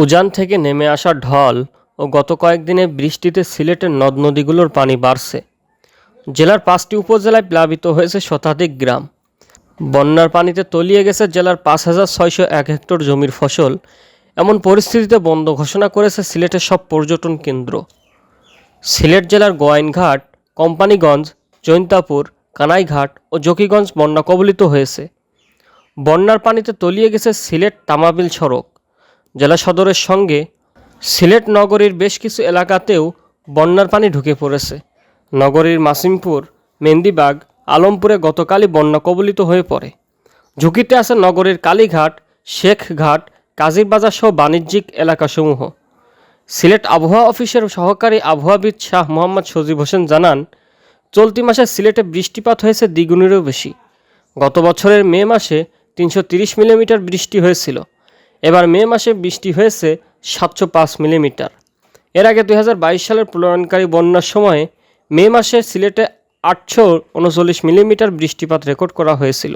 উজান থেকে নেমে আসা ঢল ও গত কয়েকদিনে বৃষ্টিতে সিলেটের নদ নদীগুলোর পানি বাড়ছে। জেলার পাঁচটি উপজেলায় প্লাবিত হয়েছে শতাধিক গ্রাম। বন্যার পানিতে তলিয়ে গেছে জেলার পাঁচ হাজার ছয়শো এক হেক্টর জমির ফসল। এমন পরিস্থিতিতে বন্ধ ঘোষণা করেছে সিলেটের সব পর্যটন কেন্দ্র। সিলেট জেলার গোয়াইনঘাট, কোম্পানিগঞ্জ, জৈন্তাপুর, কানাইঘাট ও জকিগঞ্জ বন্যা কবলিত হয়েছে। বন্যার পানিতে তলিয়ে গেছে সিলেট তামাবিল সড়ক। জেলা সদরের সঙ্গে সিলেট নগরীর বেশ কিছু এলাকাতেও বন্যার পানি ঢুকে পড়েছে। নগরীর মাসিমপুর মেন্দিবাগ আলমপুরে গতকালই বন্যা কবলিত হয়ে পড়ে। ঝুঁকিতে আছে নগরীর কালীঘাট, শেখঘাট, কাজীরবাজার সহ বাণিজ্যিক এলাকাসমূহ। সিলেট আবহাওয়া অফিসের সহকারী আবহাওয়াবিদ শাহ মোহাম্মদ সজিব হোসেন জানান, চলতি মাসে সিলেটে বৃষ্টিপাত হয়েছে দ্বিগুণেরও বেশি। গত বছরের মে মাসে তিনশো মিলিমিটার বৃষ্টি হয়েছিল। এবার মে মাসে বৃষ্টি হয়েছে সাতশো পাঁচ মিলিমিটার। এর আগে দুই হাজার বাইশ সালের প্রলয়নকারী বন্যার সময়ে মে মাসে সিলেটে আটশো উনচল্লিশ মিলিমিটার বৃষ্টিপাত রেকর্ড করা হয়েছিল।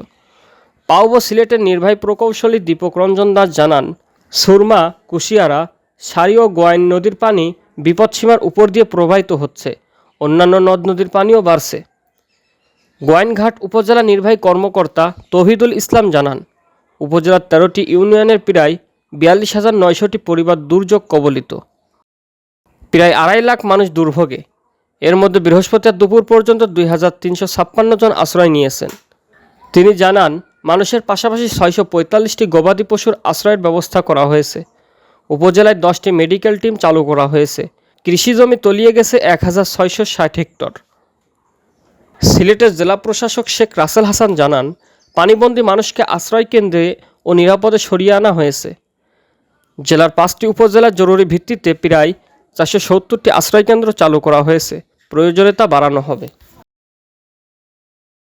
পাউবো সিলেটের নির্বাহী প্রকৌশলী দীপক রঞ্জন দাস জানান, সুরমা, কুশিয়ারা, সারি ও গোয়াইন নদীর পানি বিপদসীমার উপর দিয়ে প্রবাহিত হচ্ছে। অন্যান্য নদ নদীর পানিও বাড়ছে। গোয়াইনঘাট উপজেলা নির্বাহী কর্মকর্তা তহিদুল ইসলাম জানান উপজেলার তেরোটি ইউনিয়নের প্রায় বিয়াল্লিশ হাজার নয়শোটি পরিবার দুর্যোগ কবলিত। প্রায় আড়াই লাখ মানুষ দুর্ভোগে। এর মধ্যে বৃহস্পতিবার দুপুর পর্যন্ত দুই হাজার তিনশো ছাপ্পান্ন জন আশ্রয় নিয়েছেন। তিনি জানান, মানুষের পাশাপাশি ছয়শো পঁয়তাল্লিশটি গবাদি পশুর আশ্রয়ের ব্যবস্থা করা হয়েছে। উপজেলায় দশটি মেডিকেল টিম চালু করা হয়েছে। কৃষি জমি তলিয়ে গেছে এক হাজার ছয়শো ষাট হেক্টর। সিলেটের জেলা প্রশাসক শেখ রাসেল হাসান জানান পানিবন্দী মানুষকে আশ্রয় কেন্দ্রে ও নিরাপদে সরিয়ে আনা হয়েছে। জেলার পাঁচটি উপজেলার জরুরি ভিত্তিতে প্রায় চারশো সত্তরটি আশ্রয়কেন্দ্র চালু করা হয়েছে। প্রয়োজনে তা বাড়ানো হবে।